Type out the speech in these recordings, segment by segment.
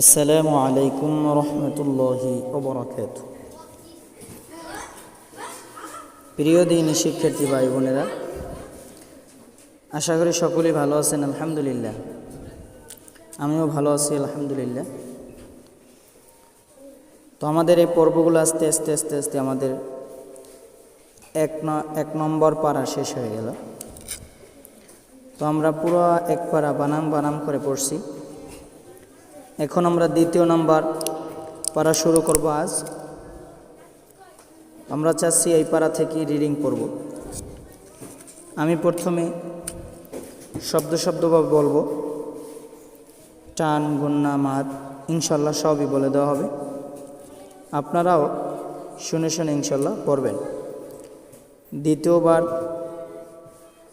আসসালামু আলাইকুম রহমতুল্লাহি ওবরাকাত প্রিয় দিন শিক্ষার্থী ভাই বোনেরা, আশা করি সকলেই ভালো আছেন, আলহামদুলিল্লাহ। আমিও ভালো আছি, আলহামদুলিল্লাহ। তো আমাদের এই পর্বগুলো আস্তে আস্তে আস্তে আস্তে আমাদের এক এক নম্বর পাড়া শেষ হয়ে গেল। তো আমরা পুরো এক পাড়া বানাম বানাম করে পড়ছি। এখন আমরা দ্বিতীয় নাম্বার পারা শুরু করব আজ। আমরা চাচ্ছি এই পারা থেকে রিডিং পড়ব। আমি প্রথমে শব্দ শব্দভাবে বলব। টান, গুন্না মাত ইনশাল্লাহ সবই বলে দেওয়া হবে। আপনারাও শুনে শুনে ইনশাল্লাহ পড়বেন। দ্বিতীয়বার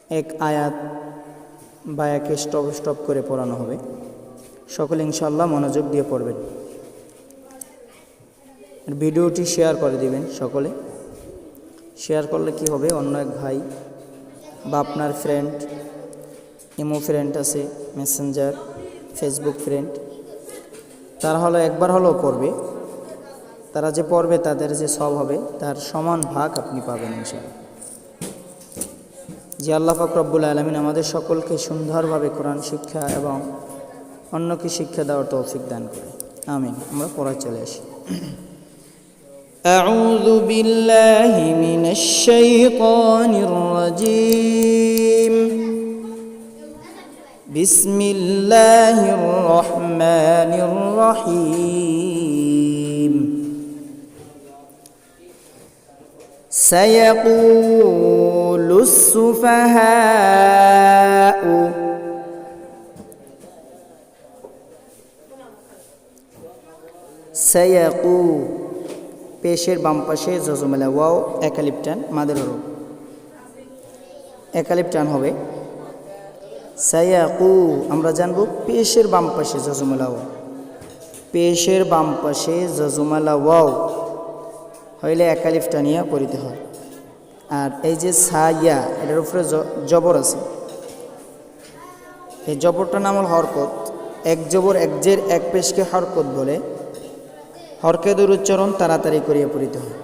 এক আয়াত বা একে স্টপ স্টপ করে পড়ানো হবে। সকলে ইনশাল্লাহ মনোযোগ দিয়ে পড়বেন। ভিডিওটি শেয়ার করে দিবেন সকলে। শেয়ার করলে কি হবে? অন্য এক ভাই বা আপনার ফ্রেন্ড ইমো ফ্রেন্ড আছে মেসেঞ্জার ফেসবুক ফ্রেন্ড তারা হলো একবার হলেও পড়বে। তারা যে পড়বে তাদের যে সব হবে, তার সমান ভাগ আপনি পাবেন ইনশাল্লাহ যে আল্লাহ ফকরব্বুল আলমিন আমাদের সকলকে সুন্দরভাবে কোরআন শিক্ষা এবং অন্যকে শিক্ষা দেওয়ার তৌফিক দান করে আমিন আমরা পড়ায় চলে আসি أعوذ بالله من الشيطان الرجيم بسم الله الرحمن الرحيم سيقول السفهاء সায়াকু, পেশের বাম পাশে জজমেলা, ওয়াও, একালিপটান মাদের হরফ একালিপটান হবে। সায়াকু, আমরা জানব পেশের বাম পাশে জজমেলা, ওয়াও। পেশের বাম পাশে জজমেলা, ওয়াও। হইলে একালিফটানিয়া পড়িতে হয়। আর এই যে সাইয়া এটার উপরে জবর আছে। এই জবরটার নাম হল হরকত। এক জবর এক জের, এক পেশকে হরকত বলে। হরকেদের উচ্চারণ তাড়াতাড়ি করিয়া পড়িতে হয়।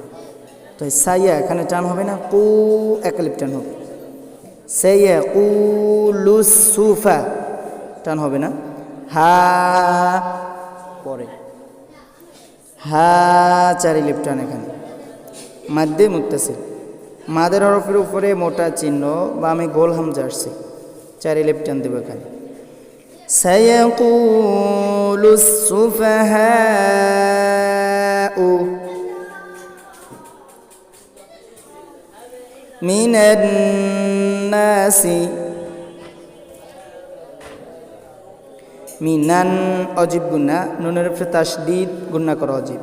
তো সাইয়া এখানে টান হবে না? কু একালিপ টান হবে। সাইয়া কু লুসুফা টান হবে না? হা, পরে। হা, চারি লিপ টান এখানে। মাদ্দে মুক্তাসিল মাদের হরফের উপরে মোটা চিহ্ন বা আমি গোল হামজা আসছি চারি লিপ টান দেবো এখানে। سيقول السفهاء من الناس মিনান অজীব গুন্না নুনের উপরে তাসদিদ গুন্না করা অজীব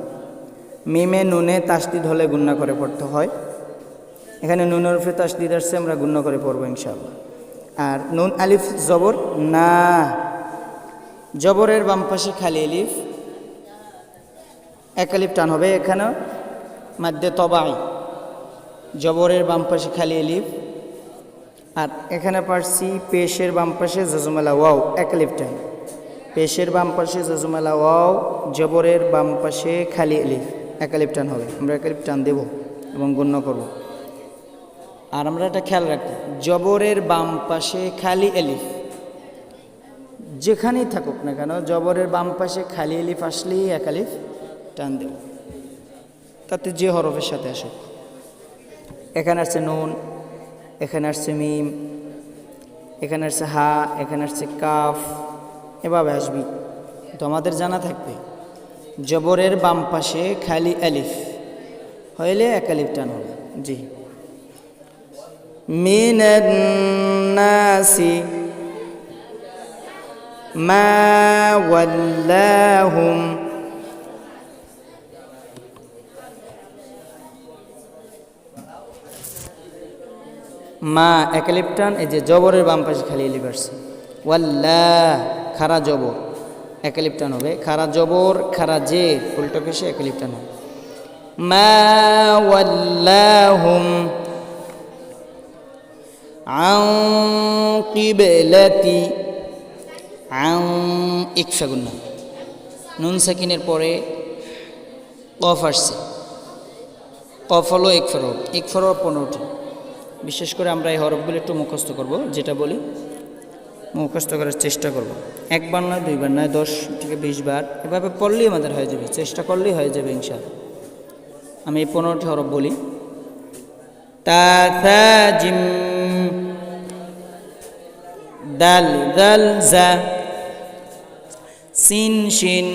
মিমে নুনে তাসদিদ হলে গুন্না করে পড়তে হয় এখানে নুনের উপরে তাসদিদ আসছে আমরা গুন্না করে পড়বো ইনশাআল্লাহ আর নুন আলিফ জবর না জবরের বাম পাশে খালি আলিফ এক আলিফ টান হবে এখানেও মাদ্দে তবাই। জবরের বাম পাশে খালি আলিফ আর এখানে পারছি পেশের বাম পাশে জজমালা ওয়াও, এক আলিফ টান। পেশের বাম পাশে জজমালা ওয়াও, জবরের বাম পাশে খালি আলিফ এক আলিফ টান হবে। আমরা এক আলিফ টান দেব এবং গণ্য করব। আর আমরা একটা খেয়াল রাখি জবরের বাম পাশে খালি আলিফ যেখানেই থাকুক না কেন, জবরের বাম পাশে খালি এলিফ আসলেই এক আলিফ টান দেব। তাতে যে হরফের সাথে আসুক। এখানে আসছে নুন, এখানে আসছে মিম, এখানে আসছে হা, এখানে আসছে কাফ, এভাবে আসবি। তো আমাদের জানা থাকবে, জবরের বাম পাশে খালি আলিফ হইলে এক আলিফ টান হবে। জি। মিনান্নাসি ما ولاهم মা একালিপটান এই যে জবরের বাম পাশে খালি এলিপ আসছে ওয়াল্লা খারা জবর একালিপটান হবে খারা জবর খারা জে উল্টো পেশে একালিপটান হবে মা ওয়াল্লাহুম عن قبلتي عن ইকফা নুন সাকিনের পরে কফ আসছে। কফ হলো এক ফেরত এক ফেরত পনেরোটি বিশেষ করে আমরা এই হরফগুলো একটু মুখস্থ করব, যেটা বলি, মুখস্থ করার চেষ্টা করব। একবার নয় দুইবার নয়, দশ থেকে বিশ বার, এভাবে পড়লেই আমাদের হয়ে যাবে, চেষ্টা করলেই হয়ে যাবে ইনশাল আমি এই পনেরোটি হরফ বলি। তা, জিম, দাল দাল, জা। সিন শিন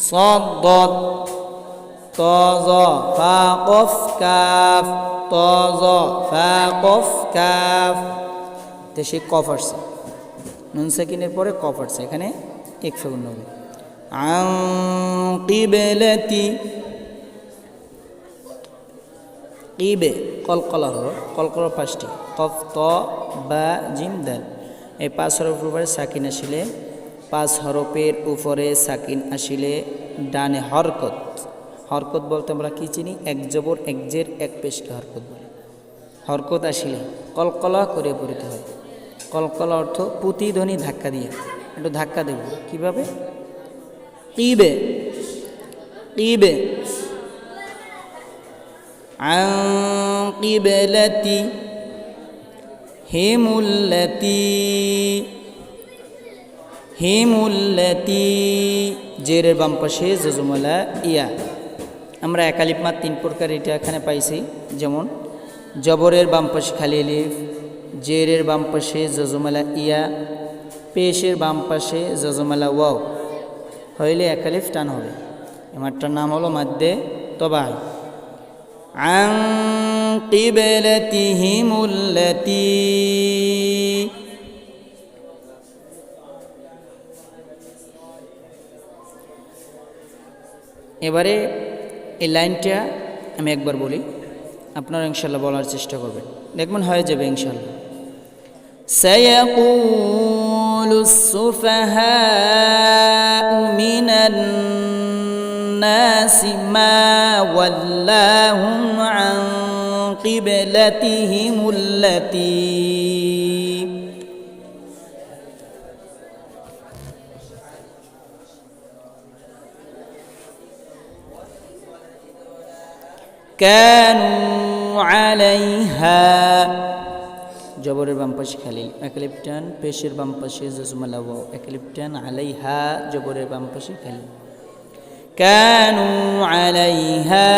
صاد ضاد طا ظا فا قف কাফ ত জ ফা কফ কাফ তো সে কফ আসছে নুন সেকেন্ডের পরে কফ আসছে এখানে এক সেকেন্ড হবে আং কিবেলাতি ইবে কলকলা হলো কলকলা পাঁচটি কফ ত বা জিম দাল এই পাঁচ হরফের উপরে সাকিন আসিলে পাঁচ হরফের উপরে সাকিন আসিলে ডানে হরকত হরকত বলতে আমরা কি চিনি এক জবর এক জের এক পেশকে হরকত বলে হরকত আসিলে কলকলা করে পড়িতে হয় কলকলা অর্থ প্রতিধ্বনি ধাক্কা দিয়ে একটু ধাক্কা দেব কিভাবে কিবে কিবে عن قبلتي هم التي হিমুল্লাতি জেরের বাম পাশে জজুমালা ইয়া আমরা একালিপ মাত তিন প্রকার এটা এখানে পাইছি যেমন জবরের বাম পাশে খালি লিফ জেরের বাম পাশে জজুমালা ইয়া পেশের বাম পাশে জজুমালা ওয়াও হইলে একালিফ টান হবে এমারটার নাম হলো মাদ্দে তবাই عن قبلتهم التي এবারে এই লাইনটা আমি একবার বলি আপনারা ইনশাল্লাহ বলার চেষ্টা করবেন দেখবেন হয়ে যাবে ইনশাল্লাহ سيقول السفهاء من الناس ما ولاهم عن قبلتهم التي كانوا عليها জবরের বাম পাশে খালিল একলিপটান পেশের বাম পাশে জজমালা ওয়াও একলিপটান আলাইহা জবরের বাম পাশে খালিল কানু আলাইহা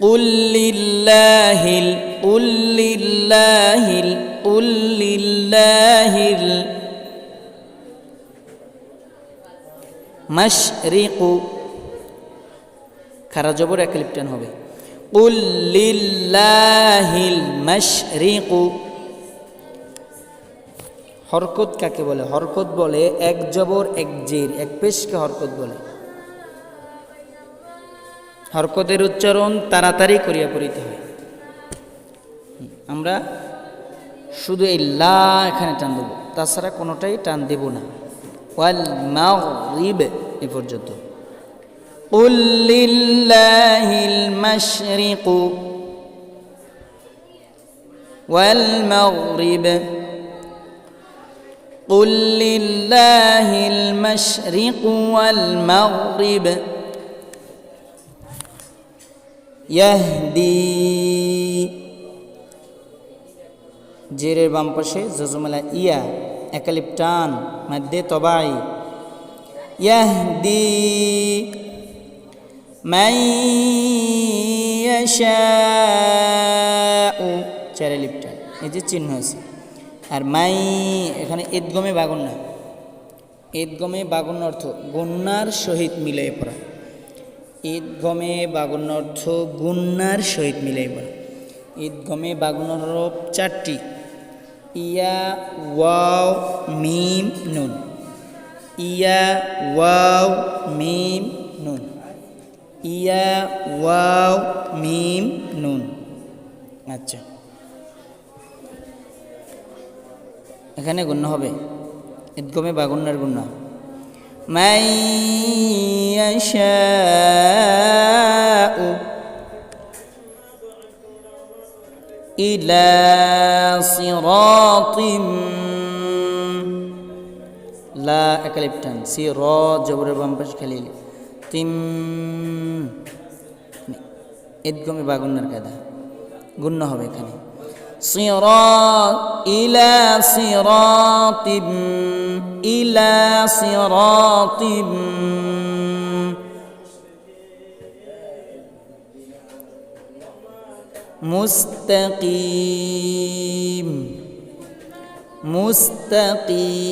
قل لله ال- قل لله ال- قل لله المشرق খারা জবর এক লিপটান হবে হরকত কাকে বলে? হরকত বলে এক জবর, এক জের, এক পেশকে হরকত বলে। হরকতের উচ্চারণ তাড়াতাড়ি করিয়া পড়িতে হয়। আমরা শুধু এই লা এখানে টান দেব, তাছাড়া কোনোটাই টান দেব না। ওয়াল মাগরিব এ পর্যন্ত। قل لله المشرق والمغرب قل لله المشرق والمغرب يهدي জেরের বাম পাশে জজমালা ইয়া একালিপ টান মধ্যে তবাই ইয়াহদি من يشاء চারে লিপটা এই যে চিহ্ন আছে আর মাই এখানে ঈদগমে বাগুন না ঈদগমে বাগুন অর্থ গুন্নার সহিত মিলাই পড়া ঈদগমে বাগুন অর্থ গুন্নার সহিত মিলাই পড়া ঈদগমে বাগুন হরফ চারটি ইয়া ওয়াও মিম নুন ইয়া ওয়াও মিম নুন ইয়া ওয়াও মিম নুন আচ্ছা এখানে গুণ্য হবে ঈদগমে বা গুণ্যার গুণ্য মাই إلى صراط লা একালিপ টান সি র জবরের বাম পাশে খালি তিম ঈদগমে বাগুন্নার কাদা গুণ্য হবে এখানে صراط إلى صراط إلى صراط مستقيم مستقيم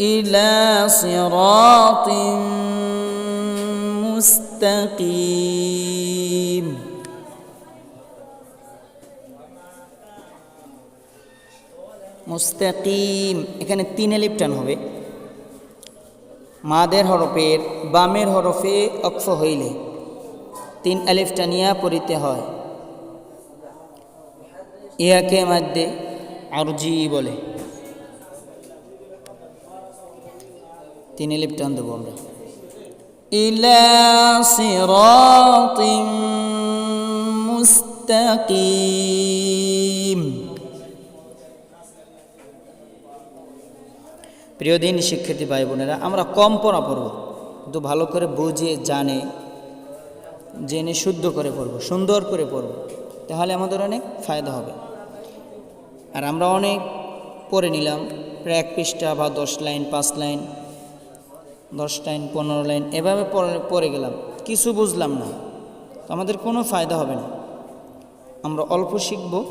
إلى صراط مستقيم মুস্তাকিম এখানে তিন এলিপ টান হবে মাদের হরফের বামের হরফে অক্ষ হইলে তিন আলিফ টানিয়া পড়িতে হয় ইহাকে মধ্যে আরজি বলে তিন টান দেবো আমরা। প্রিয় দিন শিক্ষার্থী ভাই বোনেরা, আমরা কম পড়া পড়ব। কিন্তু ভালো করে বুঝে, জানে, জেনে শুদ্ধ করে পড়ব, সুন্দর করে পড়ব। তাহলে আমাদের অনেক ফায়দা হবে। আর আমরা অনেক পড়ে নিলাম। প্রায় এক পৃষ্ঠা বা দশ লাইন, পাঁচ লাইন দশ লাইন, পনেরো লাইন, এভাবে পড়ে গেলাম। কিছু বুঝলাম না। আমাদের কোনো ফায়দা হবে না। আমরা অল্প শিখব।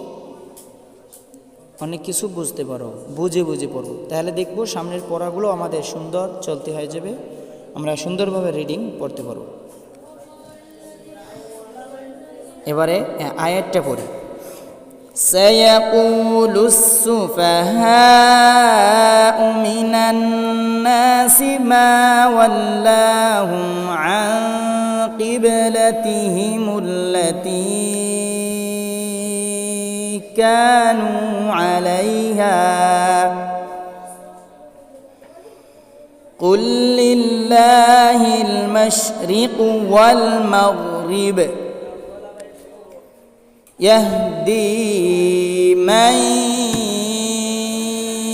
অনেক কিছু বুঝতে পারো। বুঝে বুঝে পড়ব। তাহলে দেখব সামনের পড়াগুলো আমাদের সুন্দর চলতে হয়ে যাবে। আমরা সুন্দরভাবে রিডিং পড়তে পারব। এবারে আয়াতটা পড়ি। سيقول السفهاء من الناس ما ولاهم عن قبلتهم التي كانوا عليها. قل لله المشرق والمغرب. يهدي من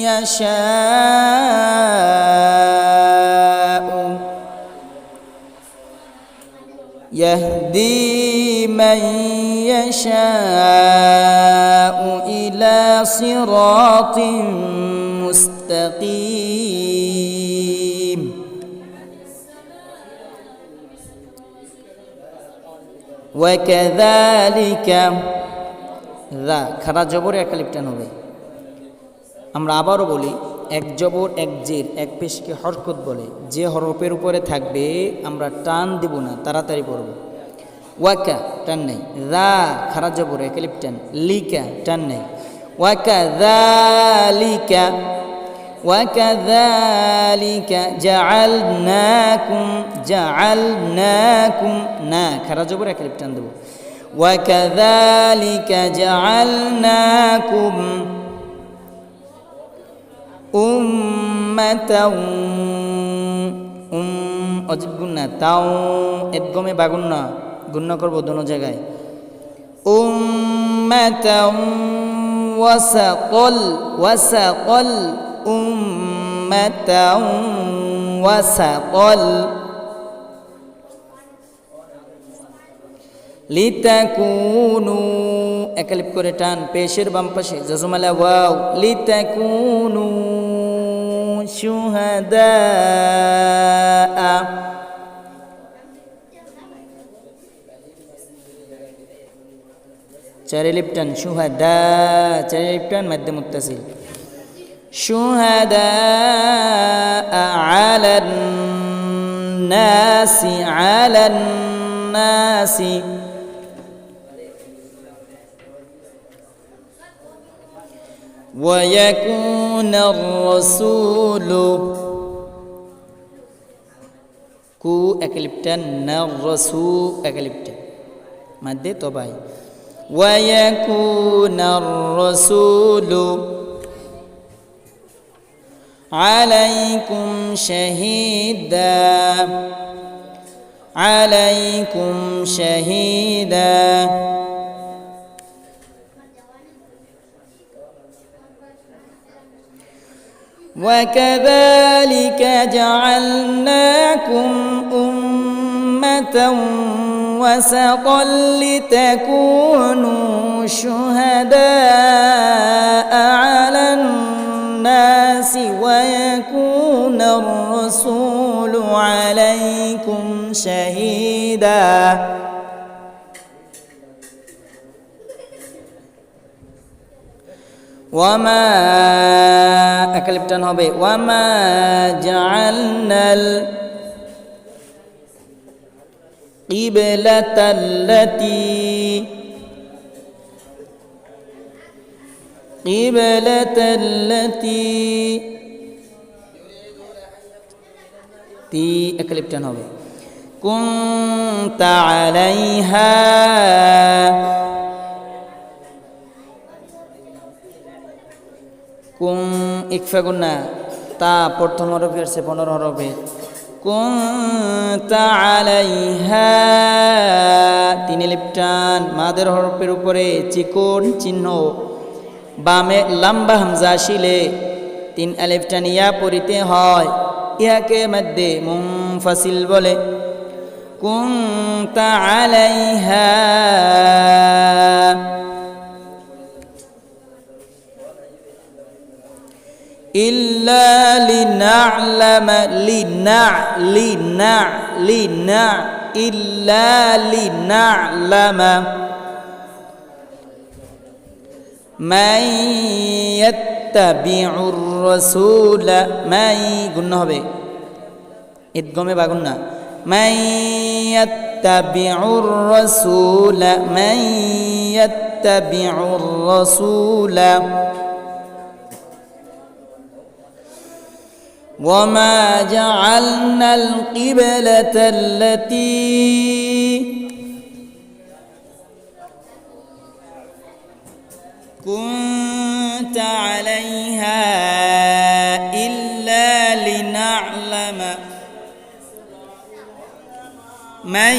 يشاء. يهدي من يشاء إلى صراط مستقيم. وكذلك ذا খারা জবর একালিপটান হবে আমরা আবারও বলি এক জবর এক জের এক পেশকে হরকত বলে যে হরফের উপরে থাকবে আমরা টান দিব না তাড়াতাড়ি পড়ব ওয়াকা টান নেই রা খারা জবর একালিপ টান লিকা টান নেই ওয়াকা লিকা وكذلك جعلناكم جعلناكم না খারা জবর একালিপ টান দেব وكذلك جعلناكم উম্মাতাও উম অজিব গুন্না তাও এদগমে বাগুন্না গুন্না করবো দোনো জায়গায় উম্মাতাও ওয়াসাকল ওয়াসাকল উম্মাতাও ওয়াসাকল লিতাকুনু। একালিপ করে টান পেশের বাম পাশে জজমালা ওয়াও। লিতাকুনু শুহাদা চারে লিপটান শুহাদা। চারে লিপটান মধ্যে মুত্তাসিল শুহাদা আলান নাসি আলান নাসি ويكون الرسول كو اكليبتن الرسول اكليبتن مادة طبعي ويكون الرسول عليكم شهيدا. عليكم شهيدا. وكذلك جعلناكم أمة وسطا لتكونوا شهداء على الناس ويكون الرسول عليكم شهيدا. ওয়ামা একালিপটান হবে। ওয়ামা জাআলনাল কিবলাতাল্লাতি কিবলাতাল্লাতি তি একালিপটান হবে। কুনতা আলাইহা কুম ইকফা গুন্না তা প্রথম হরফে আসছে পনেরো হরফে কুম তা আলাইহা, তিন লিপটান মাদের হরফের উপরে চিকন চিহ্ন। বামে লম্বা হামজা শিলে তিন আলিফটান ইয়া পড়িতে হয়। ইহাকে মধ্যে মুমফাসিল বলে। কুম তা আলাইহা إلا لنعلم لنع لنع لنع إلا لنعلم من يتبع الرسول من قلنا হবে ইদগমে বাগুন না من يتبع الرسول من يتبع الرسول وما جعلنا القبلة التي كنت عليها إلا لنعلم من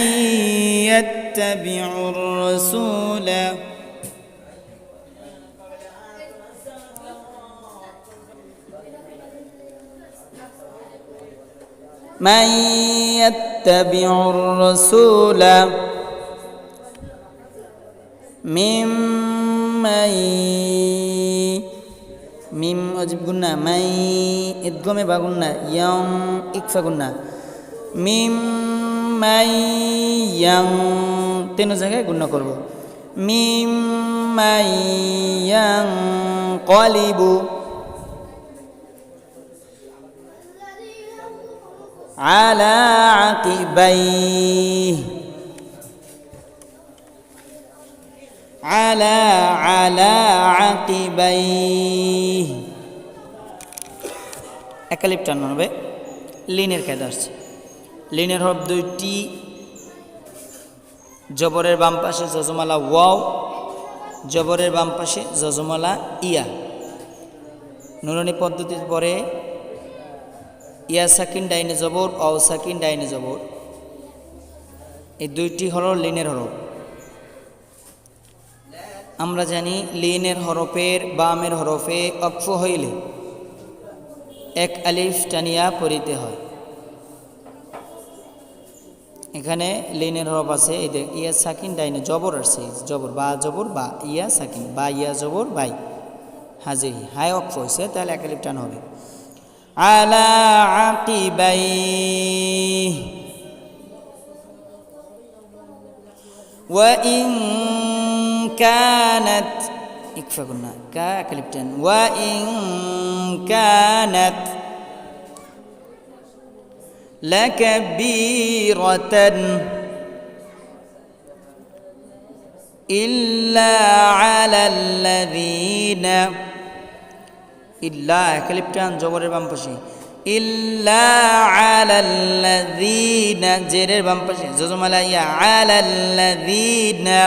يتبع الرسول من يتبع الرسول ممن মিম অজিব গুন্না মাই ইদগমে বাগুন্না ইয়ং ইকফা গুন্না মিম মাই ইয়াং তেন জায়গায় গুণ্য করব মিম মাই ইয়াং কলিবু على عقبيه على على عقبيه একালিপ টান হবে লিনের কায়দা আসছে লিনের হব দুইটি জবরের বাম পাশে যজমালা ওয়াও জবরের বাম পাশে যজমালা ইয়া নুরনি পদ্ধতির পরে ইয়া সাকিন ডাইনে জবর অ সাকিন ডাইনে জবর। এই দুইটি হলো লিনের হরফ। আমরা জানি লিনের হরফের বামের হরফে অক্ফ হইলে এক আলিফ টানিয়া পড়িতে হয়। এখানে লিনের হরফ আছে, এই দেখ ইয়া সাকিন ডাইনে জবর আসছে, জবর বা জবর বা ইয়া সাকিন, বা ইয়া জবর বাই। হাজির হাই অক্ফ হয়েছে তাহলে এক আলিফ টান হবে। على عقبيه. وإن كانت اكفى قلنا كلمتين وإن كانت لكبيرة إلا على الذين ইল্লা একালিপটান জবরের বাম পাশে ইল্লা আলাল্লাযীনা জেরের বাম পাশে জজমালা ইয়া আলাল্লাযীনা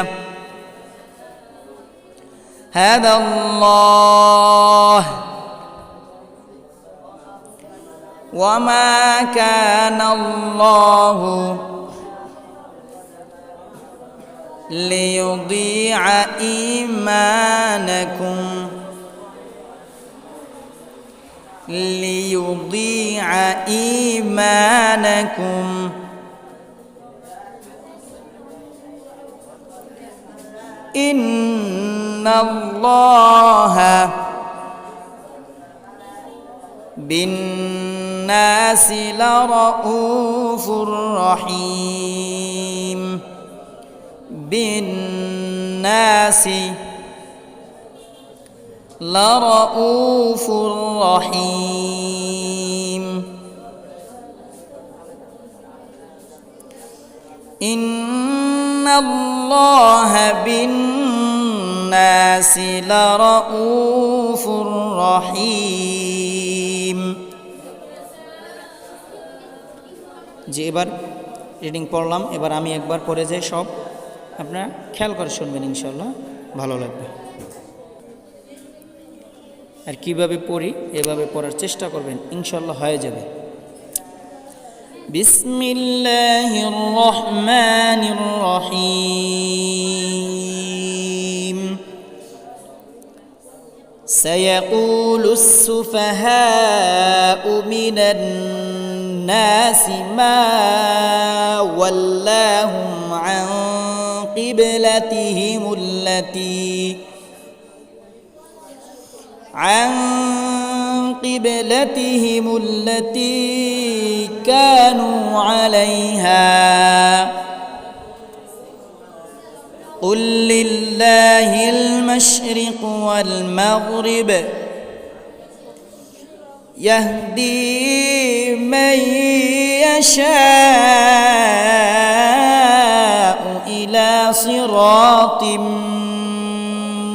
هذا الله وما كان الله ليضيع إيمانكم ليضيع إيمانكم. إن الله بالناس لرؤوف رحيم. بالناس لرؤوف رحيم إن الله بالناس لرؤوف رحيم জি এবার রিডিং পড়লাম এবার আমি একবার পড়ে যাই সব আপনারা খেয়াল করে শুনবেন ইনশাল্লাহ ভালো লাগবে আর কিভাবে পড়ি এভাবে পড়ার চেষ্টা করবেন ইনশাল্লাহ হয়ে যাবে বিসমিল্লাহির রহমানির রহিম سيقول السفهاء من الناس ما ولاهم عن قبلتهم التي عن قبلتهم التي كانوا عليها. قل لله المشرق والمغرب. يهدي من يشاء إلى صراط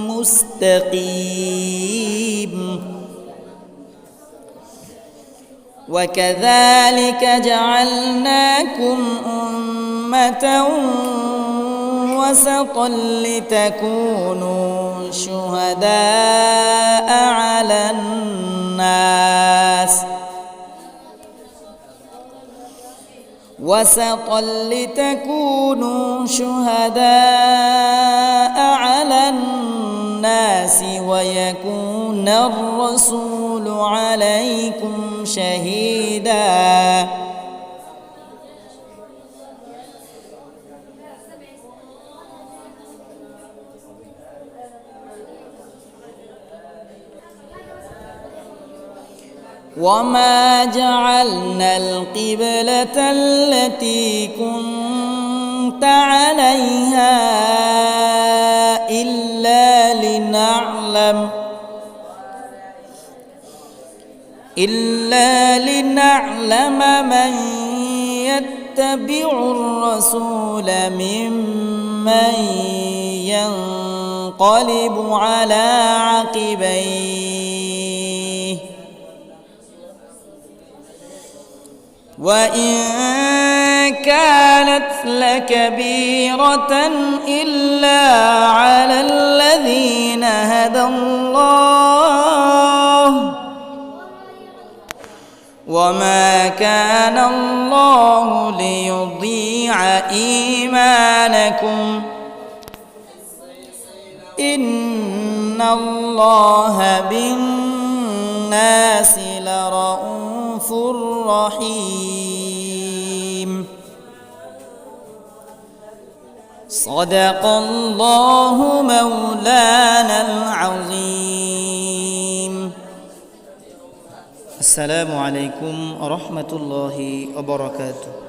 مستقيم. وكذلك جعلناكم أمة وسطا لتكونوا شهداء على الناس وسطا لتكونوا شهداء على الناس ويكون الرسول عليكم شهيداً. وما جعلنا القبلة التي كنت عليها إلا لنعلم إلا لنعلم من يتبع الرسول ممن ينقلب على عقبيه. وإن كانت لكبيرة إلا على هدى الله. وما كان الله ليضيع إيمانكم. إن الله بالناس لرؤوف رحيم. صدق الله مولانا العظيم. السلام عليكم ورحمة الله وبركاته.